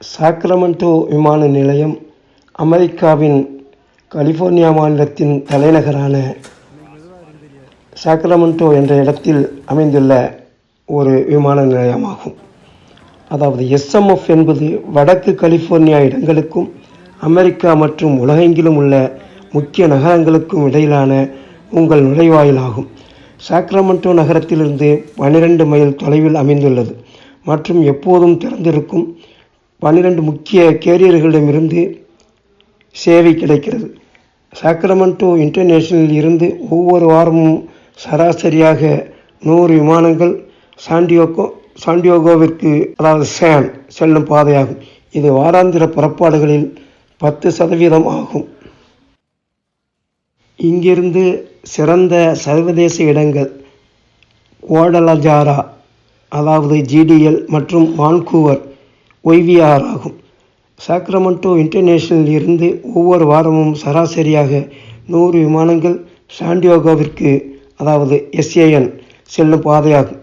சாக்ரமன்டோ விமான நிலையம் அமெரிக்காவின் கலிபோர்னியா மாநிலத்தின் தலைநகரான சாக்ரமென்டோ என்ற இடத்தில் அமைந்துள்ள ஒரு விமான நிலையமாகும். அதாவது எஸ்எம்எஃப் என்பது வடக்கு கலிபோர்னியா இடங்களுக்கும் அமெரிக்கா மற்றும் உலகெங்கிலும் உள்ள முக்கிய நகரங்களுக்கும் இடையிலான உங்கள் நுழைவாயிலாகும். சாக்ரமென்டோ நகரத்திலிருந்து பன்னிரண்டு மைல் தொலைவில் அமைந்துள்ளது மற்றும் எப்போதும் திறந்திருக்கும் பன்னிரண்டு முக்கிய கேரியர்களிடமிருந்து சேவை கிடைக்கிறது. சாக்ரமென்டோ இன்டர்நேஷனலில் இருந்து ஒவ்வொரு வாரமும் சராசரியாக நூறு விமானங்கள் சாண்டியோகோ சாண்டியோகோவிற்கு அதாவது சேன் செல்லும் பாதையாகும். இது வாராந்திர புறப்பாடுகளில் பத்து சதவீதம் ஆகும். இங்கிருந்து சிறந்த சர்வதேச இடங்கள் குவாடலஜாரா அதாவது ஜிடிஎல் மற்றும் வான்கூவர் ஒய்விஆர் ஆகும். சாக்ரமண்டோ இன்டர்நேஷனல் இருந்து ஒவ்வொரு வாரமும் சராசரியாக நூறு விமானங்கள் சாண்டியோகோவிற்கு அதாவது எஸ்ஏஎன் செல்லும் பாதையாகும்.